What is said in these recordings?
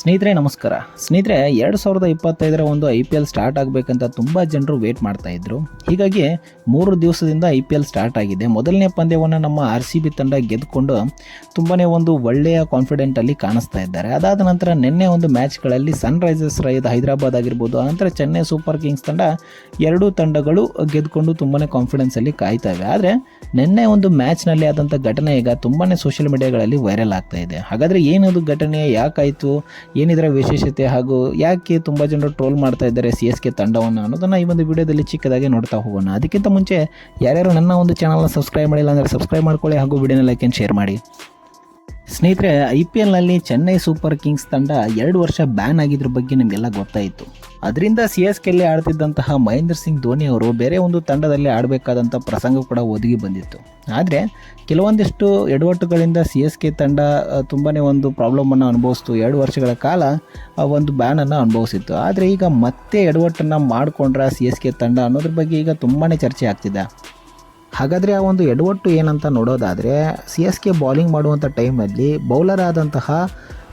ಸ್ನೇಹಿತರೆ, ನಮಸ್ಕಾರ. ಸ್ನೇಹಿತರೆ, ಎರಡು ಸಾವಿರದ ಇಪ್ಪತ್ತೈದರ ಒಂದು ಐ ಪಿ ಎಲ್ ಸ್ಟಾರ್ಟ್ ಆಗಬೇಕಂತ ತುಂಬ ಜನರು ವೇಟ್ ಮಾಡ್ತಾ ಇದ್ರು. ಹೀಗಾಗಿ ಮೂರು ದಿವಸದಿಂದ ಐ ಪಿ ಎಲ್ ಸ್ಟಾರ್ಟ್ ಆಗಿದೆ. ಮೊದಲನೇ ಪಂದ್ಯವನ್ನು ನಮ್ಮ ಆರ್ ಸಿ ಬಿ ತಂಡ ಗೆದ್ದುಕೊಂಡು ತುಂಬಾ ಒಂದು ಒಳ್ಳೆಯ ಕಾನ್ಫಿಡೆಂಟಲ್ಲಿ ಕಾಣಿಸ್ತಾ ಇದ್ದಾರೆ. ಅದಾದ ನಂತರ ನಿನ್ನೆ ಒಂದು ಮ್ಯಾಚ್ಗಳಲ್ಲಿ ಸನ್ರೈಸರ್ಸ್ ರೈದ ಹೈದರಾಬಾದ್ ಆಗಿರ್ಬೋದು, ಆನಂತರ ಚೆನ್ನೈ ಸೂಪರ್ ಕಿಂಗ್ಸ್ ತಂಡ ಎರಡೂ ತಂಡಗಳು ಗೆದ್ದುಕೊಂಡು ತುಂಬಾ ಕಾನ್ಫಿಡೆನ್ಸಲ್ಲಿ ಕಾಯ್ತಾ ಇವೆ. ಆದರೆ ನಿನ್ನೆ ಒಂದು ಮ್ಯಾಚ್ನಲ್ಲಿ ಆದಂಥ ಘಟನೆ ಈಗ ತುಂಬಾ ಸೋಷಿಯಲ್ ಮೀಡಿಯಾಗಳಲ್ಲಿ ವೈರಲ್ ಆಗ್ತಾ ಇದೆ. ಹಾಗಾದರೆ ಏನದು ಘಟನೆ? ಯಾಕಾಯಿತು? ಏನಿದರ ವಿಶೇಷತೆ ಹಾಗೂ ಯಾಕೆ ತುಂಬ ಜನರು ಟ್ರೋಲ್ ಮಾಡ್ತಾ ಇದ್ದಾರೆ ಸಿ ಎಸ್ ಕೆ ತಂಡವನ್ನು ಅನ್ನೋದನ್ನು ಈ ಒಂದು ವಿಡಿಯೋದಲ್ಲಿ ಚಿಕ್ಕದಾಗಿ ನೋಡ್ತಾ ಹೋಗೋಣ. ಅದಕ್ಕಿಂತ ಮುಂಚೆ ಯಾರ್ಯಾರು ನನ್ನ ಒಂದು ಚಾನಲ್ನ ಸಬ್ಸ್ಕ್ರೈಬ್ ಮಾಡಿಲ್ಲ ಅಂದರೆ ಸಬ್ಸ್ಕ್ರೈಬ್ ಮಾಡ್ಕೊಳ್ಳಿ ಹಾಗೂ ವಿಡಿಯೋನ ಲೈಕ್ ಆ್ಯಂಡ್ ಶೇರ್ ಮಾಡಿ. ಸ್ನೇಹಿತರೆ ಐ ಪಿ ಎಲ್ನಲ್ಲಿ ಚೆನ್ನೈ ಸೂಪರ್ ಕಿಂಗ್ಸ್ ತಂಡ ಎರಡು ವರ್ಷ ಬ್ಯಾನ್ ಆಗಿದ್ರ ಬಗ್ಗೆ ನಿಮಗೆಲ್ಲ ಗೊತ್ತಾಯಿತು. ಅದರಿಂದ ಸಿ ಎಸ್ ಕೆಲ್ಲಿ ಆಡ್ತಿದ್ದಂತಹ ಮಹೇಂದ್ರ ಸಿಂಗ್ ಧೋನಿ ಅವರು ಬೇರೆ ಒಂದು ತಂಡದಲ್ಲಿ ಆಡಬೇಕಾದಂಥ ಪ್ರಸಂಗ ಕೂಡ ಒದಗಿ ಬಂದಿತ್ತು. ಆದರೆ, ಕೆಲವೊಂದಿಷ್ಟು ಎಡವಟ್ಟುಗಳಿಂದ ಸಿ ಎಸ್ ಕೆ ತಂಡ ತುಂಬಾ ಒಂದು ಪ್ರಾಬ್ಲಮನ್ನು ಅನುಭವಿಸ್ತು. ಎರಡು ವರ್ಷಗಳ ಕಾಲ ಆ ಒಂದು ಬ್ಯಾನನ್ನು ಅನುಭವಿಸಿತ್ತು. ಆದರೆ ಈಗ ಮತ್ತೆ ಎಡವಟ್ಟನ್ನು ಮಾಡಿಕೊಂಡ್ರೆ ಸಿ ಎಸ್ ಕೆ ತಂಡ ಅನ್ನೋದ್ರ ಬಗ್ಗೆ ಈಗ ತುಂಬಾ ಚರ್ಚೆ ಆಗ್ತಿದೆ. ಹಾಗಾದರೆ ಆ ಒಂದು ಎಡವಟ್ಟು ಏನಂತ ನೋಡೋದಾದರೆ ಸಿ ಎಸ್ ಕೆ ಬೌಲಿಂಗ್ ಮಾಡುವಂಥ ಟೈಮಲ್ಲಿ ಬೌಲರ್ ಆದಂತಹ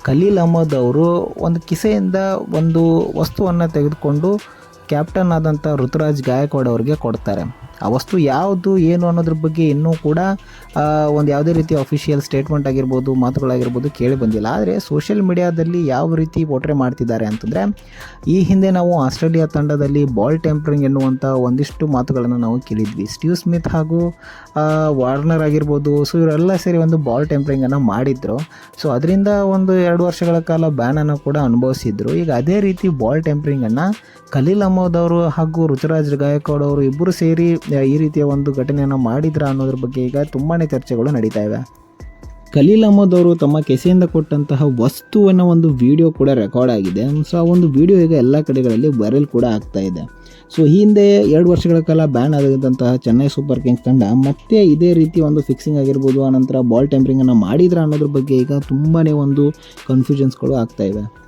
ಖಲೀಲ್ ಅಹಮದ್ ಅವರು ಒಂದು ಕಿಸೆಯಿಂದ ಒಂದು ವಸ್ತುವನ್ನು ತೆಗೆದುಕೊಂಡು ಕ್ಯಾಪ್ಟನ್ ಆದಂಥ ಋತುರಾಜ್ ಗಾಯಕ್ವಾಡ್ ಅವರಿಗೆ ಕೊಡ್ತಾರೆ. ಆ ವಸ್ತು ಯಾವುದು, ಏನು ಅನ್ನೋದ್ರ ಬಗ್ಗೆ ಇನ್ನೂ ಕೂಡ ಒಂದು ಯಾವುದೇ ರೀತಿ ಅಫಿಷಿಯಲ್ ಸ್ಟೇಟ್ಮೆಂಟ್ ಆಗಿರ್ಬೋದು, ಮಾತುಗಳಾಗಿರ್ಬೋದು ಕೇಳಿ ಬಂದಿಲ್ಲ. ಆದರೆ ಸೋಷಿಯಲ್ ಮೀಡಿಯಾದಲ್ಲಿ ಯಾವ ರೀತಿ ಪೋಟ್ರೆ ಮಾಡ್ತಿದ್ದಾರೆ ಅಂತಂದರೆ, ಈ ಹಿಂದೆ ನಾವು ಆಸ್ಟ್ರೇಲಿಯಾ ತಂಡದಲ್ಲಿ ಬಾಲ್ ಟೆಂಪರಿಂಗ್ ಎನ್ನುವಂಥ ಒಂದಿಷ್ಟು ಮಾತುಗಳನ್ನು ನಾವು ಕೇಳಿದ್ವಿ. ಸ್ಟೀವ್ ಸ್ಮಿತ್ ಹಾಗೂ ವಾರ್ನರ್ ಆಗಿರ್ಬೋದು, ಸೊ ಇವರೆಲ್ಲ ಸೇರಿ ಒಂದು ಬಾಲ್ ಟೆಂಪರಿಂಗನ್ನು ಮಾಡಿದ್ರು. ಸೊ ಅದರಿಂದ ಒಂದು ಎರಡು ವರ್ಷಗಳ ಕಾಲ ಬ್ಯಾನನ್ನು ಕೂಡ ಅನುಭವಿಸಿದ್ರು. ಈಗ ಅದೇ ರೀತಿ ಬಾಲ್ ಟೆಂಪರಿಂಗನ್ನು ಖಲೀಲ್ ಅಹಮದ್ ಅವರು ಹಾಗೂ ಋತುರಾಜ್ ಗಾಯಕ್ವಾಡ್ ಅವರು ಇಬ್ಬರು ಸೇರಿ ಈ ರೀತಿಯ ಒಂದು ಘಟನೆಯನ್ನು ಮಾಡಿದ್ರ ಅನ್ನೋದ್ರ ಬಗ್ಗೆ ಈಗ ತುಂಬಾ ಚರ್ಚೆಗಳು ನಡೀತಾ ಇವೆ. ಖಲೀಲ್ ಅಹಮದ್ ಅವರು ತಮ್ಮ ಕೆಸೆಯಿಂದ ಕೊಟ್ಟಂತಹ ವಸ್ತುವನ್ನು ಒಂದು ವಿಡಿಯೋ ಕೂಡ ರೆಕಾರ್ಡ್ ಆಗಿದೆ. ಸೊ ಆ ಒಂದು ವಿಡಿಯೋ ಈಗ ಎಲ್ಲ ಕಡೆಗಳಲ್ಲಿ ವೈರಲ್ ಕೂಡ ಆಗ್ತಾ ಇದೆ. ಸೊ ಹಿಂದೆ ಎರಡು ವರ್ಷಗಳ ಕಾಲ ಬ್ಯಾನ್ ಆಗಿದ್ದಂತಹ ಚೆನ್ನೈ ಸೂಪರ್ ಕಿಂಗ್ಸ್ ತಂಡ ಮತ್ತೆ ಇದೇ ರೀತಿ ಒಂದು ಫಿಕ್ಸಿಂಗ್ ಆಗಿರ್ಬೋದು ಆನಂತರ ಬಾಲ್ ಟೆಂಪರಿಂಗನ್ನು ಮಾಡಿದ್ರ ಅನ್ನೋದ್ರ ಬಗ್ಗೆ ಈಗ ತುಂಬಾ ಒಂದು ಕನ್ಫ್ಯೂಷನ್ಸ್ಗಳು ಆಗ್ತಾ ಇವೆ.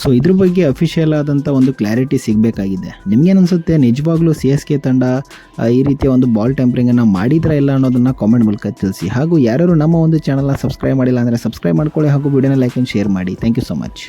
ಸೊ ಇದ್ರ ಬಗ್ಗೆ ಅಫಿಷಿಯಲ್ ಆದಂಥ ಒಂದು ಕ್ಲಾರಿಟಿ ಸಿಗಬೇಕಾಗಿದೆ. ನಿಮ್ಗೇನನ್ಸುತ್ತೆ ನಿಜವಾಗ್ಲೂ ಸಿ ಎಸ್ ಕೆ ತಂಡ ಈ ರೀತಿಯ ಒಂದು ಬಾಲ್ ಟೆಂಪರಿಂಗನ್ನು ಮಾಡಿದ್ರ ಇಲ್ಲ ಅನ್ನೋದನ್ನು ಕಾಮೆಂಟ್ ಮೂಲಕ ತಿಳಿಸಿ. ಹಾಗೂ ಯಾರು ನಮ್ಮ ಒಂದು ಚಾನಲ್ನ ಸಬ್ಸ್ಕ್ರೈಬ್ ಮಾಡಿಲ್ಲ ಅಂದರೆ ಸಬ್ಸ್ಕ್ರೈಬ್ ಮಾಡ್ಕೊಳ್ಳಿ ಹಾಗೂ ವಿಡಿಯೋನ ಲೈಕ್ ಆ್ಯಂಡ್ ಶೇರ್ ಮಾಡಿ. Thank you so much